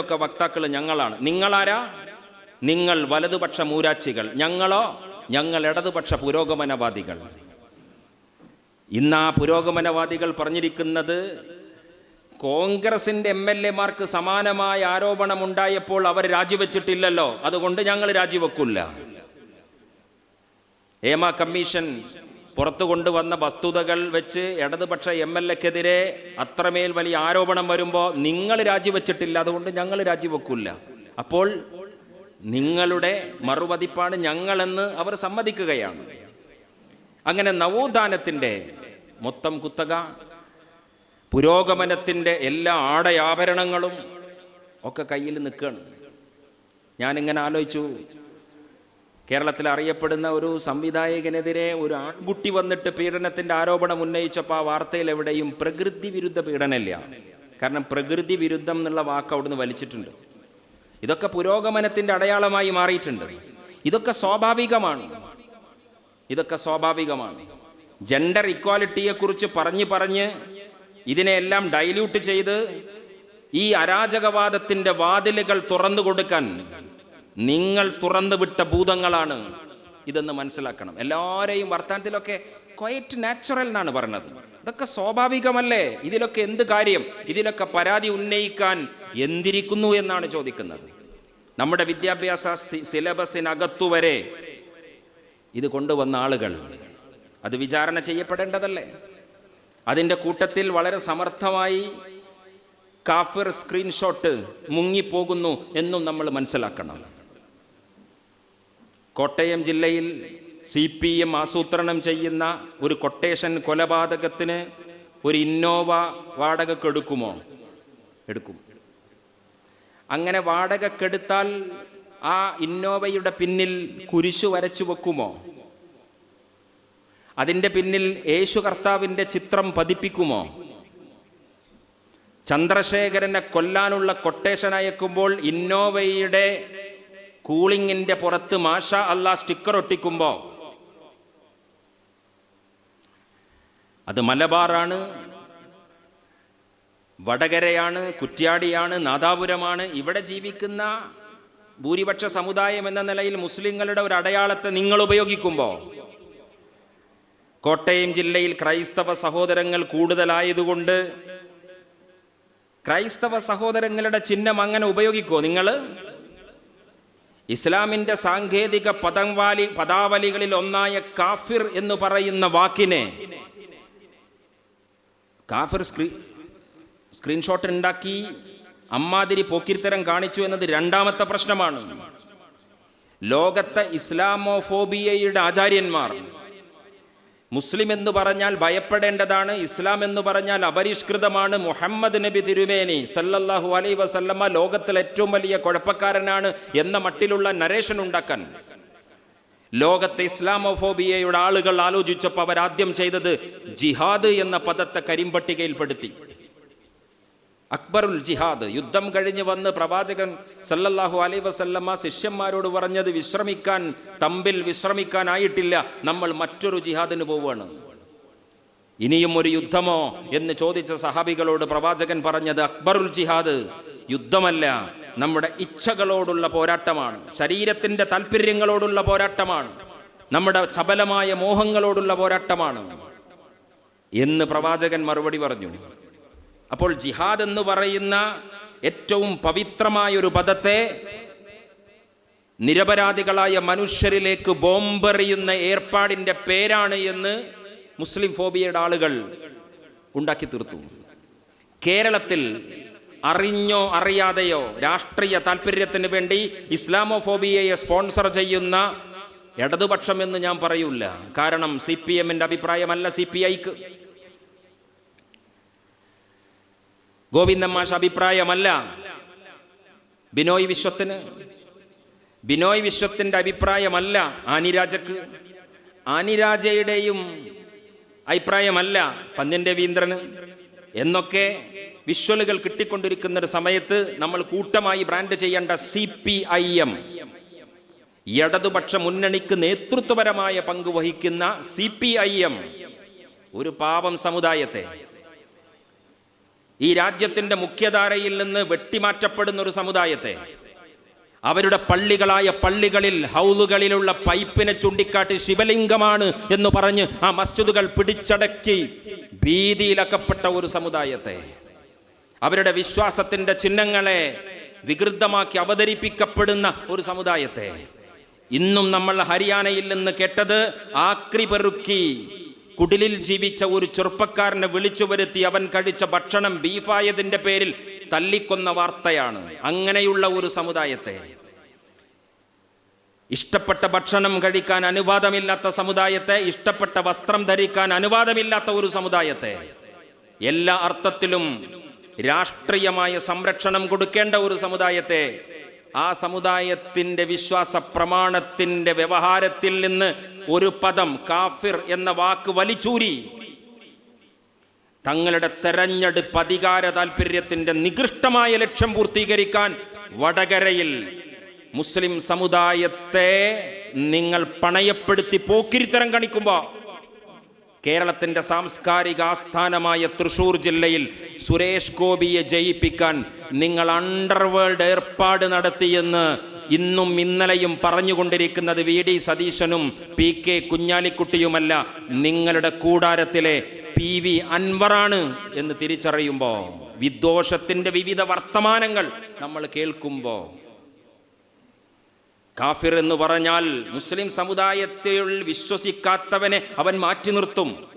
ഒക്കെ വക്താക്കൾ ഞങ്ങളാണ്. നിങ്ങളാരാ? നിങ്ങൾ വലതുപക്ഷ മൂരാച്ചികൾ. ഞങ്ങളോ? ഞങ്ങൾ ഇടതുപക്ഷ പുരോഗമനവാദികൾ. ഇന്ന് ആ പുരോഗമനവാദികൾ പറഞ്ഞിരിക്കുന്നത് കോൺഗ്രസിന്റെ എം എൽ എമാർക്ക് സമാനമായ ആരോപണം ഉണ്ടായപ്പോൾ അവർ രാജിവെച്ചിട്ടില്ലല്ലോ. അതുകൊണ്ട് ഞങ്ങൾ രാജിവെക്കില്ല. ഏമ കമ്മീഷൻ പുറത്തു കൊണ്ടുവന്ന വസ്തുതകൾ വെച്ച് ഇടതുപക്ഷ എം എൽ എക്കെതിരെ അത്രമേൽ വലിയ ആരോപണം വരുമ്പോൾ നിങ്ങൾ രാജിവെച്ചിട്ടില്ല അതുകൊണ്ട് ഞങ്ങൾ രാജിവെക്കില്ല അപ്പോൾ നിങ്ങളുടെ മറുപതിപ്പാണ് ഞങ്ങളെന്ന് അവർ സമ്മതിക്കുകയാണ്. അങ്ങനെ നവോത്ഥാനത്തിന്റെ മൊത്തം കുത്തക പുരോഗമനത്തിന്റെ എല്ലാ ആടയാഭരണങ്ങളും ഒക്കെ കയ്യിൽ നിൽക്കുകയാണ്. ഞാനിങ്ങനെ ആലോചിച്ചു കേരളത്തിൽ അറിയപ്പെടുന്ന ഒരു സംവിധായകനെതിരെ ഒരു ആൺകുട്ടി വന്നിട്ട് പീഡനത്തിന്റെ ആരോപണം ഉന്നയിച്ചപ്പോൾ ആ വാർത്തയിൽ എവിടെയും പ്രകൃതി വിരുദ്ധ പീഡനമില്ല. കാരണം പ്രകൃതി വിരുദ്ധം എന്നുള്ള വാക്ക് അവിടുന്ന് വലിച്ചിട്ടുണ്ട്. ഇതൊക്കെ പുരോഗമനത്തിന്റെ അടയാളമായി മാറിയിട്ടുണ്ട്. ഇതൊക്കെ സ്വാഭാവികമാണ്. ഇതൊക്കെ സ്വാഭാവികമാണ്. ജെൻഡർ ഇക്വാലിറ്റിയെക്കുറിച്ച് പറഞ്ഞ് പറഞ്ഞ് ഇതിനെല്ലാം ഡൈല്യൂട്ട് ചെയ്ത് ഈ അരാജകവാദത്തിന്റെ വാതിലുകൾ തുറന്നു കൊടുക്കാൻ നിങ്ങൾ തുറന്നു വിട്ട ഭൂതങ്ങളാണ്. ഇതെന്ന് മനസ്സിലാക്കണം. എല്ലാവരെയും വർത്തമാനത്തിലൊക്കെ ക്വയറ്റ് നാച്ചുറൽ എന്നാണ് പറഞ്ഞത്. ഇതൊക്കെ സ്വാഭാവികമല്ലേ? ഇതിലൊക്കെ എന്ത് കാര്യം? ഇതിലൊക്കെ പരാതി ഉന്നയിക്കാൻ എന്തിരിക്കുന്നു എന്നാണ് ചോദിക്കുന്നത്. നമ്മുടെ വിദ്യാഭ്യാസ സിലബസിനകത്തുവരെ സിലബസിനകത്തു വരെ ഇത് കൊണ്ടുവന്ന ആളുകൾ അത് വിചാരണ ചെയ്യപ്പെടേണ്ടതല്ലേ? അതിന്റെ കൂട്ടത്തിൽ വളരെ സമർത്ഥമായി കാഫിർ സ്ക്രീൻഷോട്ട് മുങ്ങിപ്പോകുന്നു എന്നും നമ്മൾ മനസ്സിലാക്കണം. കോട്ടയം ജില്ലയിൽ സി പി എം ആസൂത്രണം ചെയ്യുന്ന ഒരു കൊട്ടേഷൻ കൊലപാതകത്തിന് ഒരു ഇന്നോവ വാടകയ്ക്ക് എടുക്കുമോ? എടുക്കും. അങ്ങനെ വാടകക്കെടുത്താൽ ആ ഇന്നോവയുടെ പിന്നിൽ കുരിശു വരച്ചു വെക്കുമോ? അതിന്റെ പിന്നിൽ യേശു കർത്താവിന്റെ ചിത്രം പതിപ്പിക്കുമോ? ചന്ദ്രശേഖരനെ കൊല്ലാനുള്ള കൊട്ടേഷൻ അയക്കുമ്പോൾ ഇന്നോവയുടെ കൂളിങ്ങിന്റെ പുറത്ത് മാഷ അല്ല സ്റ്റിക്കർ ഒട്ടിക്കുമ്പോൾ അത് മലബാറാണ് വടകരയാണ് കുറ്റ്യാടിയാണ് നാദാപുരമാണ്. ഇവിടെ ജീവിക്കുന്ന ഭൂരിപക്ഷ സമുദായം എന്ന നിലയിൽ മുസ്ലിങ്ങളുടെ ഒരു അടയാളത്തെ നിങ്ങൾ ഉപയോഗിക്കുമ്പോൾ കോട്ടയം ജില്ലയിൽ ക്രൈസ്തവ സഹോദരങ്ങൾ കൂടുതലായതുകൊണ്ട് ക്രൈസ്തവ സഹോദരങ്ങളുടെ ചിഹ്നം അങ്ങനെ ഉപയോഗിക്കോ നിങ്ങൾ? ഇസ്ലാമിന്റെ സാങ്കേതിക പദംവാലി പദാവലികളിൽ ഒന്നായ കാഫിർ എന്ന് പറയുന്ന വാക്കിനെ കാഫിർ സ്ക്രീ സ്ക്രീൻഷോട്ട് ഉണ്ടാക്കി അമ്മാതിരി പോക്കിരിത്തരം കാണിച്ചു എന്നത് രണ്ടാമത്തെ പ്രശ്നമാണ്. ലോകത്തെ ഇസ്ലാമോഫോബിയയുടെ ആചാര്യന്മാർ മുസ്ലിം എന്ന് പറഞ്ഞാൽ ഭയപ്പെടേണ്ടതാണ് ഇസ്ലാം എന്ന് പറഞ്ഞാൽ അപരിഷ്കൃതമാണ്. മുഹമ്മദ് നബി തിരുമേനി സല്ലല്ലാഹു അലൈ വസല്ലമ്മ ലോകത്തിലെ ഏറ്റവും വലിയ കുഴപ്പക്കാരനാണ് എന്ന മട്ടിലുള്ള നരേഷൻ ഉണ്ടാക്കാൻ. ലോകത്തെ ഇസ്ലാമോഫോബിയയുടെ ആളുകൾ ആലോചിച്ചപ്പോൾ അവരാദ്യം ചെയ്തത് ജിഹാദ് എന്ന പദത്തെ കരിമ്പട്ടികയിൽപ്പെടുത്തി അക്ബറുൽ ജിഹാദ് യുദ്ധം കഴിഞ്ഞ് വന്ന് പ്രവാചകൻ സല്ലല്ലാഹു അലൈ വസല്ലമ്മ ശിഷ്യന്മാരോട് പറഞ്ഞത് വിശ്രമിക്കാൻ തമ്പിൽ വിശ്രമിക്കാനായിട്ടില്ല നമ്മൾ മറ്റൊരു ജിഹാദിന് പോവുകയാണ്. ഇനിയും ഒരു യുദ്ധമോ എന്ന് ചോദിച്ച സഹാബികളോട് പ്രവാചകൻ പറഞ്ഞത് അക്ബറുൽ ജിഹാദ് യുദ്ധമല്ല നമ്മുടെ ഇച്ഛകളോടുള്ള പോരാട്ടമാണ് ശരീരത്തിന്റെ താല്പര്യങ്ങളോടുള്ള പോരാട്ടമാണ് നമ്മുടെ ചപലമായ മോഹങ്ങളോടുള്ള പോരാട്ടമാണ് എന്ന് പ്രവാചകൻ മറുപടി പറഞ്ഞു. അപ്പോൾ ജിഹാദ് എന്ന് പറയുന്ന ഏറ്റവും പവിത്രമായ ഒരു പദത്തെ നിരപരാധികളായ മനുഷ്യരിലേക്ക് ബോംബെറിയുന്ന ഏർപ്പാടിന്റെ പേരാണ് എന്ന് മുസ്ലിം ഫോബിയയുടെ ആളുകൾ ഉണ്ടാക്കി തീർത്തു. കേരളത്തിൽ അറിഞ്ഞോ അറിയാതെയോ രാഷ്ട്രീയ താല്പര്യത്തിന് വേണ്ടി ഇസ്ലാമോഫോബിയയെ സ്പോൺസർ ചെയ്യുന്ന ഇടതുപക്ഷം എന്ന് ഞാൻ പറയൂല കാരണം സി പി എമ്മിന്റെ അഭിപ്രായമല്ല സി പി ഐക്ക്. ഗോവിന്ദൻ മാഷ് അഭിപ്രായമല്ല. ബിനോയ് വിശ്വത്തിന് ബിനോയ് വിശ്വത്തിന്റെ അഭിപ്രായമല്ല ആനിരാജക്ക്. ആനിരാജയുടെയും അഭിപ്രായമല്ല പന്ന്യൻ വീന്ദ്രന്. എന്നൊക്കെ വിഷ്വലുകൾ കിട്ടിക്കൊണ്ടിരിക്കുന്ന ഒരു സമയത്ത് നമ്മൾ കൂട്ടമായി ബ്രാൻഡ് ചെയ്യേണ്ട സി പി ഐ എം ഇടതുപക്ഷ മുന്നണിക്ക് നേതൃത്വപരമായ പങ്ക് വഹിക്കുന്ന സി പി ഐ എം ഒരു പാവം സമുദായത്തെ. ഈ രാജ്യത്തിന്റെ മുഖ്യധാരയിൽ നിന്ന് വെട്ടിമാറ്റപ്പെടുന്ന ഒരു സമുദായത്തെ അവരുടെ പള്ളികളായ പള്ളികളിൽ ഹൗലുകളിലുള്ള പൈപ്പിനെ ചൂണ്ടിക്കാട്ടി ശിവലിംഗമാണ് എന്ന് പറഞ്ഞ് ആ മസ്ജിദുകൾ പിടിച്ചടക്കി ഭീതിയിലക്കപ്പെട്ട ഒരു സമുദായത്തെ അവരുടെ വിശ്വാസത്തിന്റെ ചിഹ്നങ്ങളെ വികൃതമാക്കി അവതരിപ്പിക്കപ്പെടുന്ന ഒരു സമുദായത്തെ. ഇന്നും നമ്മൾ ഹരിയാനയിൽ നിന്ന് കേട്ടത് ആക്രി പെറുക്കി കുടിലിൽ ജീവിച്ച ഒരു ചെറുപ്പക്കാരനെ വിളിച്ചു വരുത്തി അവൻ കഴിച്ച ഭക്ഷണം ബീഫായതിന്റെ പേരിൽ തല്ലിക്കൊന്ന വാർത്തയാണ്. അങ്ങനെയുള്ള ഒരു സമുദായത്തെ. ഇഷ്ടപ്പെട്ട ഭക്ഷണം കഴിക്കാൻ അനുവാദമില്ലാത്ത സമുദായത്തെ ഇഷ്ടപ്പെട്ട വസ്ത്രം ധരിക്കാൻ അനുവാദമില്ലാത്ത ഒരു സമുദായത്തെ. എല്ലാ അർത്ഥത്തിലും രാഷ്ട്രീയമായ സംരക്ഷണം കൊടുക്കേണ്ട ഒരു സമുദായത്തെ ആ സമുദായത്തിന്റെ വിശ്വാസ പ്രമാണത്തിന്റെ വ്യവഹാരത്തിൽ നിന്ന് ഒരു പദം കാഫിർ എന്ന വാക്ക് വലിച്ചൂരി. തങ്ങളുടെ തെരഞ്ഞെടുപ്പ് അധികാര താൽപര്യത്തിന്റെ നികൃഷ്ടമായ ലക്ഷ്യം പൂർത്തീകരിക്കാൻ വടകരയിൽ മുസ്ലിം സമുദായത്തെ നിങ്ങൾ പണയപ്പെടുത്തി പോക്കിരിത്തരം കാണിക്കുമ്പോൾ കേരളത്തിന്റെ സാംസ്കാരിക ആസ്ഥാനമായ തൃശൂർ ജില്ലയിൽ സുരേഷ് ഗോപിയെ ജയിപ്പിക്കാൻ നിങ്ങൾ അണ്ടർവേൾഡ് ഏർപ്പാട് നടത്തിയെന്ന് ഇന്നും ഇന്നലെയും പറഞ്ഞുകൊണ്ടിരിക്കുന്നത് വി ഡി സതീശനും പി കെ കുഞ്ഞാലിക്കുട്ടിയുമല്ല. നിങ്ങളുടെ കൂടാരത്തിലെ പി വി അൻവറാണ് എന്ന് തിരിച്ചറിയുമ്പോൾ വിദ്വേഷത്തിന്റെ വിവിധ വർത്തമാനങ്ങൾ നമ്മൾ കേൾക്കുമ്പോൾ കാഫിർ എന്ന് പറഞ്ഞാൽ മുസ്ലിം സമുദായത്തിൽ വിശ്വസിക്കാത്തവനെ അവൻ മാറ്റി നിർത്തും.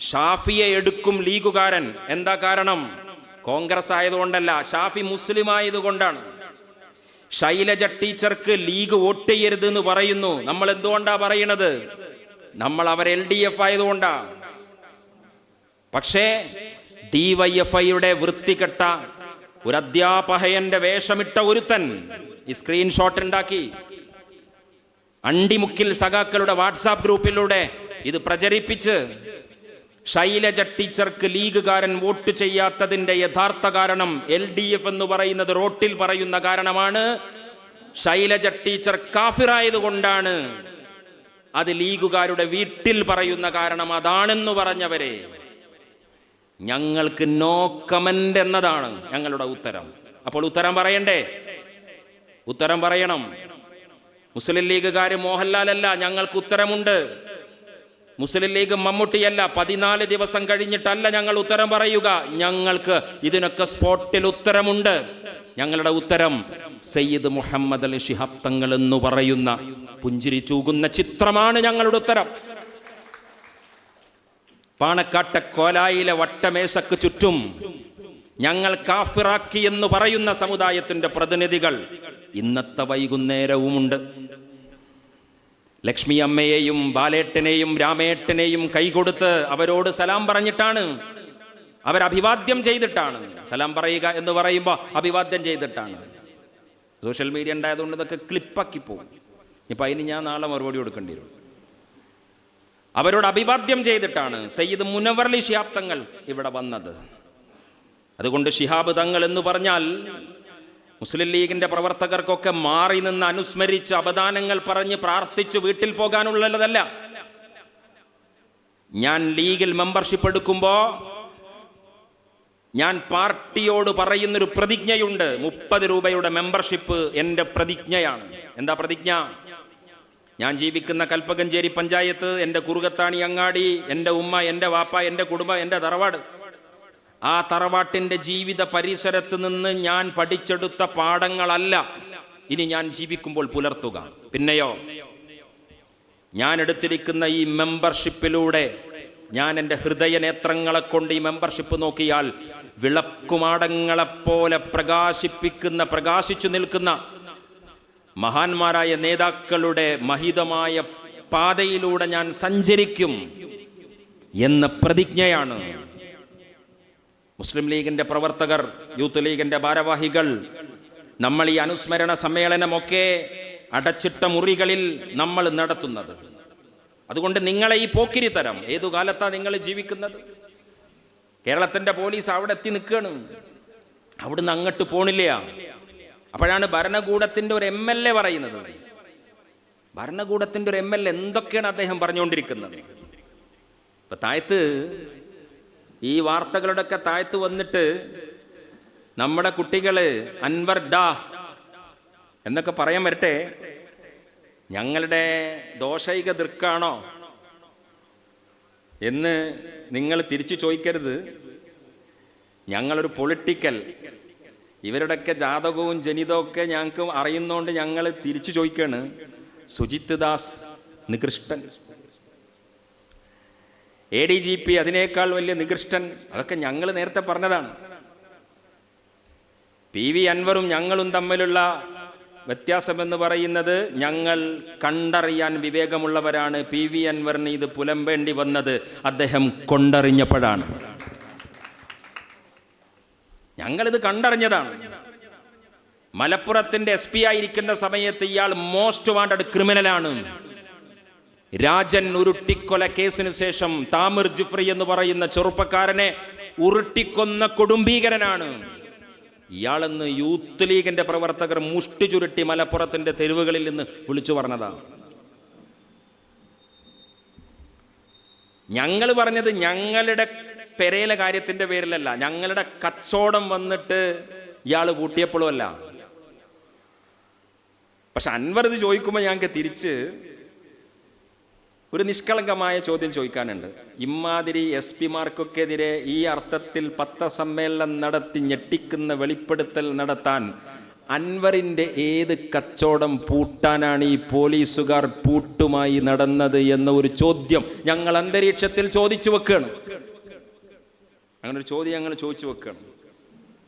ഷാഫിയെ എടുക്കും ലീഗുകാരൻ. എന്താ കാരണം? കോൺഗ്രസ് ആയതുകൊണ്ടല്ല ഷാഫി മുസ്ലിം ആയതുകൊണ്ടാണ്. ശൈലജ ടീച്ചർക്ക് ലീഗ് വോട്ട് ചെയ്യരുത് എന്ന് പറയുന്നു. നമ്മൾ എന്തുകൊണ്ടാ പറയണത്? നമ്മൾ അവർ എൽ ഡി എഫ് ആയതുകൊണ്ടാ. പക്ഷേ ഡി വൈ എഫ് ഐയുടെ വൃത്തികെട്ട ഒരു അധ്യാപകയന്റെ വേഷമിട്ട ഒരുത്തൻ ഈ സ്ക്രീൻഷോട്ട് ഉണ്ടാക്കി അണ്ടിമുക്കിൽ സഖാക്കളുടെ വാട്സാപ്പ് ഗ്രൂപ്പിലൂടെ ഇത് പ്രചരിപ്പിച്ച് ശൈലജ ടീച്ചർക്ക് ലീഗുകാരൻ വോട്ട് ചെയ്യാത്തതിന്റെ യഥാർത്ഥ കാരണം എൽ ഡി എഫ് എന്ന് പറയുന്നത് റോട്ടിൽ പറയുന്ന കാരണമാണ്. ശൈലജ ടീച്ചർ കാഫിറായതുകൊണ്ടാണ് അത് ലീഗുകാരുടെ വീട്ടിൽ പറയുന്ന കാരണം അതാണെന്ന് പറഞ്ഞവരെ. ഞങ്ങൾക്ക് നോ കമന്റ് എന്നതാണ് ഞങ്ങളുടെ ഉത്തരം. അപ്പോൾ ഉത്തരം പറയണ്ടേ? ഉത്തരം പറയണം. മുസ്ലിം ലീഗുകാർ മോഹൻലാലല്ല ഞങ്ങൾക്ക് ഉത്തരമുണ്ട്. മുസ്ലിം ലീഗ് മമ്മൂട്ടിയല്ല പതിനാല് ദിവസം കഴിഞ്ഞിട്ടല്ല ഞങ്ങൾ ഉത്തരം പറയുക. ഞങ്ങൾക്ക് ഇതിനൊക്കെ സ്പോട്ടിൽ ഉത്തരമുണ്ട്. ഞങ്ങളുടെ ഉത്തരം സയ്യിദ് മുഹമ്മദ് അലി ശിഹാബ് തങ്ങൾ എന്ന് പറയുന്ന പുഞ്ചിരി ചൂകുന്ന ചിത്രമാണ് ഞങ്ങളുടെ ഉത്തരം. പാണക്കാട്ടെ കോലായിലെ വട്ടമേശക്ക് ചുറ്റും ഞങ്ങൾ കാഫിറാക്കി എന്ന് പറയുന്ന സമുദായത്തിന്റെ പ്രതിനിധികൾ ഇന്നത്തെ വൈകുന്നേരവുമുണ്ട്. ലക്ഷ്മി അമ്മയെയും ബാലേട്ടനെയും രാമേട്ടനെയും കൈകൊടുത്ത് അവരോട് സലാം പറഞ്ഞിട്ടാണ്. അവരഭിവാദ്യം ചെയ്തിട്ടാണ്. സലാം പറയുക എന്ന് പറയുമ്പോൾ അഭിവാദ്യം ചെയ്തിട്ടാണ്. സോഷ്യൽ മീഡിയ ഉണ്ടായതുകൊണ്ട് ഇതൊക്കെ ക്ലിപ്പാക്കി പോകും. ഇപ്പം അതിന് ഞാൻ നാളെ മറുപടി കൊടുക്കേണ്ടി വരും. അവരോട് അഭിവാദ്യം ചെയ്തിട്ടാണ് സയ്യിദ് മുനവർലി ഷിഹാബ് തങ്ങൾ ഇവിടെ വന്നത്. അതുകൊണ്ട് ഷിഹാബ് തങ്ങൾ എന്ന് പറഞ്ഞാൽ മുസ്ലിം ലീഗിന്റെ പ്രവർത്തകർക്കൊക്കെ മാറി നിന്ന് അനുസ്മരിച്ച് അപദാനങ്ങൾ പറഞ്ഞ് പ്രാർത്ഥിച്ച് വീട്ടിൽ പോകാനുള്ളതല്ല. ഞാൻ ലീഗിൽ മെമ്പർഷിപ്പ് എടുക്കുമ്പോ ഞാൻ പാർട്ടിയോട് പറയുന്നൊരു പ്രതിജ്ഞയുണ്ട്. മുപ്പത് രൂപയുടെ മെമ്പർഷിപ്പ് എന്റെ പ്രതിജ്ഞയാണ്. എന്താ പ്രതിജ്ഞ? ഞാൻ ജീവിക്കുന്ന കൽപ്പകഞ്ചേരി പഞ്ചായത്ത് എന്റെ കുറുകത്താണി അങ്ങാടി എന്റെ ഉമ്മ എന്റെ വാപ്പ എന്റെ കുടുംബം എന്റെ തറവാട്. ആ തറവാട്ടിന്റെ ജീവിത പരിസരത്ത് നിന്ന് ഞാൻ പഠിച്ചെടുത്ത പാഠങ്ങളല്ല. ഇനി ഞാൻ ജീവിക്കുമ്പോൾ പുലർത്തുക. പിന്നെയോ? ഞാൻ എടുത്തിരിക്കുന്ന ഈ മെമ്പർഷിപ്പിലൂടെ ഞാൻ എന്റെ ഹൃദയ നേത്രങ്ങളെ കൊണ്ട് ഈ മെമ്പർഷിപ്പ് നോക്കിയാൽ വിളക്കുമാടങ്ങളെപ്പോലെ പ്രകാശിപ്പിക്കുന്ന പ്രകാശിച്ചു നിൽക്കുന്ന മഹാന്മാരായ നേതാക്കളുടെ മഹിതമായ പാതയിലൂടെ ഞാൻ സഞ്ചരിക്കും എന്ന പ്രതിജ്ഞയാണ്. മുസ്ലിം ലീഗിന്റെ പ്രവർത്തകർ യൂത്ത് ലീഗിന്റെ ഭാരവാഹികൾ നമ്മൾ ഈ അനുസ്മരണ സമ്മേളനമൊക്കെ അടച്ചിട്ട മുറികളിൽ നമ്മൾ നടത്തുന്നത്. അതുകൊണ്ട് നിങ്ങളെ ഈ പോക്കിരി തരം ഏതു കാലത്താണ് നിങ്ങൾ ജീവിക്കുന്നത്? കേരളത്തിന്റെ പോലീസ് അവിടെ എത്തി നിൽക്കുകയാണ്. അവിടുന്ന് അങ്ങോട്ട് പോണില്ല. അപ്പോഴാണ് ഭരണകൂടത്തിന്റെ ഒരു എം എൽ എ പറയുന്നത്. ഭരണകൂടത്തിന്റെ ഒരു എം എൽ എ എന്തൊക്കെയാണ് അദ്ദേഹം പറഞ്ഞുകൊണ്ടിരിക്കുന്നത്? ഇപ്പൊ താഴത്ത് ഈ വാർത്തകളുടെയൊക്കെ താഴ്ത്ത് വന്നിട്ട് നമ്മുടെ കുട്ടികൾ അൻവർ ഡാ എന്നൊക്കെ പറയാൻ വരട്ടെ. ഞങ്ങളുടെ ദോഷൈക ദൃക്കാണോ എന്ന് നിങ്ങൾ തിരിച്ചു ചോദിക്കരുത്. ഞങ്ങളൊരു പൊളിറ്റിക്കൽ ഇവരുടെയൊക്കെ ജാതകവും ജനിതമൊക്കെ ഞങ്ങൾക്ക് അറിയുന്നതുകൊണ്ട് ഞങ്ങൾ തിരിച്ചു ചോദിക്കാണ്. സുജിത് ദാസ് നികൃഷ്ടൻ. എ ഡി ജി പി അതിനേക്കാൾ വലിയ നികൃഷ്ടൻ അതൊക്കെ ഞങ്ങൾ നേരത്തെ പറഞ്ഞതാണ്. പി വി അൻവറും ഞങ്ങളും തമ്മിലുള്ള വ്യത്യാസമെന്ന് പറയുന്നത് ഞങ്ങൾ കണ്ടറിയാൻ വിവേകമുള്ളവരാണ്. പി വി അൻവറിന് ഇത് പുലമ്പേണ്ടി വന്നത്. അദ്ദേഹം കൊണ്ടറിഞ്ഞപ്പോഴാണ്. ഞങ്ങളിത് കണ്ടറിഞ്ഞതാണ്. മലപ്പുറത്തിന്റെ എസ് പി ആയിരിക്കുന്ന സമയത്ത് ഇയാൾ മോസ്റ്റ് വാണ്ടഡ് ക്രിമിനലാണ് രാജൻ ഉരുട്ടിക്കൊല കേസിനു ശേഷം താമിർ ജിഫ്രി എന്ന് പറയുന്ന ചെറുപ്പക്കാരനെ ഉരുട്ടിക്കൊന്ന കൊടുംബീകരനാണ്. ഇയാളെന്ന് യൂത്ത് ലീഗിന്റെ പ്രവർത്തകർ മുഷ്ടി ചുരുട്ടി മലപ്പുറത്തിന്റെ തെരുവുകളിൽ നിന്ന് വിളിച്ചു പറഞ്ഞതാണ് ഞങ്ങൾ പറഞ്ഞത് ഞങ്ങളുടെ പെരയിലെ കാര്യത്തിന്റെ പേരിലല്ല. ഞങ്ങളുടെ കച്ചവടം വന്നിട്ട് ഇയാൾ പൂട്ടിയപ്പോഴുമല്ല പക്ഷെ അൻവർ ഇത് ചോദിക്കുമ്പോൾ ഞങ്ങൾക്ക് തിരിച്ച് ഒരു നിഷ്കളങ്കമായ ചോദ്യം ചോദിക്കാനുണ്ട്. ഇമാതിരി എസ് പിമാർക്കൊക്കെതിരെ ഈ അർത്ഥത്തിൽ പത്രസമ്മേളനം നടത്തി ഞെട്ടിക്കുന്ന വെളിപ്പെടുത്തൽ നടത്താൻ അൻവറിന്റെ ഏത് കച്ചവടം പൂട്ടാനാണ് ഈ പോലീസുകാർ പൂട്ടുമായി നടന്നത് എന്ന ഒരു ചോദ്യം ഞങ്ങൾ അന്തരീക്ഷത്തിൽ ചോദിച്ചു വെക്കുകയാണ് അങ്ങനെ ഒരു ചോദ്യം അങ്ങനെ ചോദിച്ചു വെക്കുകയാണ്.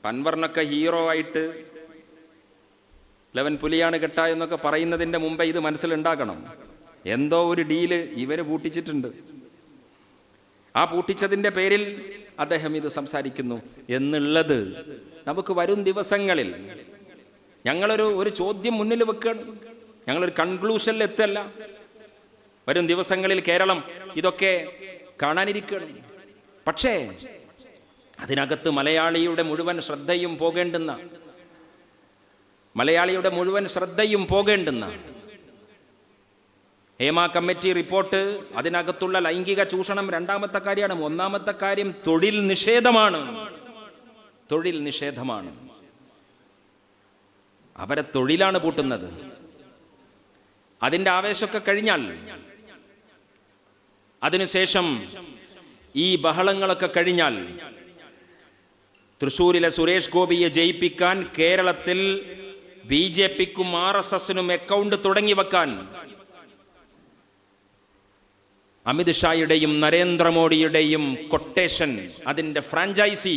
പൻവർണൊക്കെ ഹീറോ ആയിട്ട് ലെവൻ പുലിയാണ് കെട്ട എന്നൊക്കെ പറയുന്നതിന്റെ മുമ്പേ ഇത് മനസ്സിലുണ്ടാക്കണം എന്തോ ഒരു ഡീൽ ഇവർ പൂട്ടിച്ചിട്ടുണ്ട്. ആ പൂട്ടിച്ചതിന്റെ പേരിൽ അദ്ദേഹം ഇത് സംസാരിക്കുന്നു എന്നുള്ളത് നമുക്ക് വരും ദിവസങ്ങളിൽ ഞങ്ങളൊരു ഒരു ചോദ്യം മുന്നിൽ വെക്കുകയാണ്. ഞങ്ങളൊരു കൺക്ലൂഷനിൽ എത്തല്ല വരും ദിവസങ്ങളിൽ കേരളം ഇതൊക്കെ കാണാനിരിക്കുകയാണ്. പക്ഷേ അതിനകത്ത് മലയാളിയുടെ മുഴുവൻ ശ്രദ്ധയും പോകേണ്ടുന്ന മലയാളിയുടെ മുഴുവൻ ശ്രദ്ധയും പോകേണ്ടുന്ന ഹേമ കമ്മിറ്റി റിപ്പോർട്ട് അതിനകത്തുള്ള ലൈംഗിക ചൂഷണം രണ്ടാമത്തെ കാര്യമാണ് ഒന്നാമത്തെ കാര്യം തൊഴിൽ നിഷേധമാണ്. തൊഴിൽ നിഷേധമാണ്. അവരെ തൊഴിലാണ് പൂട്ടുന്നത്. അതിന്റെ ആവേശമൊക്കെ കഴിഞ്ഞാൽ അതിനുശേഷം ഈ ബഹളങ്ങളൊക്കെ കഴിഞ്ഞാൽ തൃശൂരിലെ സുരേഷ് ഗോപിയെ ജയിപ്പിക്കാൻ കേരളത്തിൽ ബി ജെ പിക്കും ആർ എസ് എസിനും അക്കൗണ്ട് തുടങ്ങി വെക്കാൻ അമിത്ഷായുടെയും നരേന്ദ്രമോദിയുടെയും കൊട്ടേഷൻ അതിന്റെ ഫ്രാഞ്ചൈസി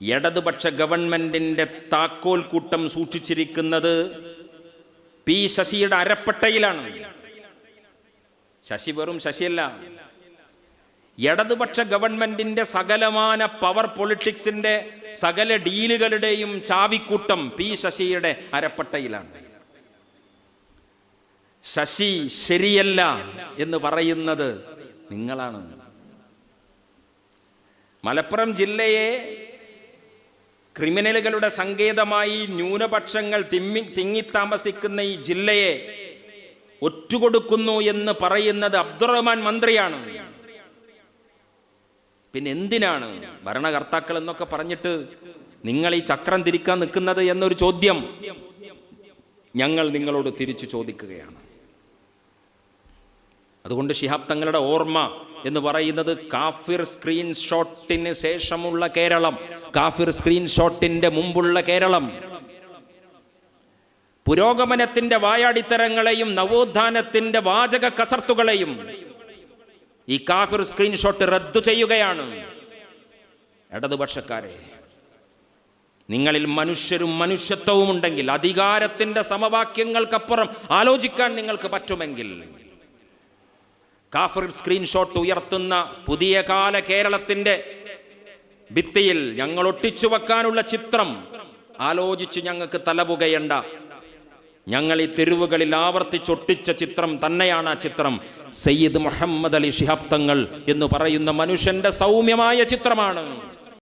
ഇടതുപക്ഷ ഗവൺമെന്റിന്റെ താക്കോൽ കൂട്ടം സൂക്ഷിച്ചിരിക്കുന്നത് പി ശശിയുടെ അരപ്പട്ടയിലാണ്. ശശി വെറും ശശിയല്ല. ഇടതുപക്ഷ ഗവൺമെന്റിന്റെ സകലമാന പവർ പൊളിറ്റിക്സിന്റെ സകല ഡീലുകളുടെയും ചാവിക്കൂട്ടം പി ശശിയുടെ അരപ്പട്ടയിലാണ്. ശശി ശരിയല്ല എന്ന് പറയുന്നത് നിങ്ങളാണ്. മലപ്പുറം ജില്ലയെ ക്രിമിനലുകളുടെ സങ്കേതമായി ന്യൂനപക്ഷങ്ങൾ തിമ്മി തിങ്ങിത്താമസിക്കുന്ന ഈ ജില്ലയെ ഒറ്റുകൊടുക്കുന്നു എന്ന് പറയുന്നത് അബ്ദുറഹ്മാൻ മന്ത്രിയാണ്. പിന്നെ എന്തിനാണ് ഭരണകർത്താക്കൾ എന്നൊക്കെ പറഞ്ഞിട്ട് നിങ്ങൾ ഈ ചക്രം തിരിക്കാൻ നിൽക്കുന്നത് എന്നൊരു ചോദ്യം ഞങ്ങൾ നിങ്ങളോട് തിരിച്ചു ചോദിക്കുകയാണ്. അതുകൊണ്ട് ശിഹാബ് തങ്ങളുടെ ഓർമ്മ എന്ന് പറയുന്നത് കാഫിർ സ്ക്രീൻഷോട്ടിന് ശേഷമുള്ള കേരളം കാഫിർ സ്ക്രീൻഷോട്ടിന്റെ മുമ്പുള്ള കേരളം. പുരോഗമനത്തിന്റെ വായാടിത്തരങ്ങളെയും നവോത്ഥാനത്തിന്റെ വാചക കസർത്തുകളെയും ഈ കാഫിർ സ്ക്രീൻഷോട്ട് റദ്ദു ചെയ്യുകയാണ്. ഇടതുപക്ഷക്കാരെ നിങ്ങളിൽ മനുഷ്യരും മനുഷ്യത്വവും ഉണ്ടെങ്കിൽ അധികാരത്തിന്റെ സമവാക്യങ്ങൾക്കപ്പുറം ആലോചിക്കാൻ നിങ്ങൾക്ക് പറ്റുമെങ്കിൽ കാഫിർ സ്ക്രീൻഷോട്ട് ഉയർത്തുന്ന പുതിയ കാല കേരളത്തിന്റെ ഭിത്തിയിൽ ഞങ്ങൾ ഒട്ടിച്ചു വെക്കാനുള്ള ചിത്രം ആലോചിച്ച് ഞങ്ങൾക്ക് തലപുകയണ്ട. ഞങ്ങൾ ഈ തെരുവുകളിൽ ആവർത്തിച്ചൊട്ടിച്ച ചിത്രം തന്നെയാണ് ആ ചിത്രം. സയ്യിദ് മുഹമ്മദ് അലി ശിഹാബ് തങ്ങൾ എന്ന് പറയുന്ന മനുഷ്യന്റെ സൗമ്യമായ ചിത്രമാണ്.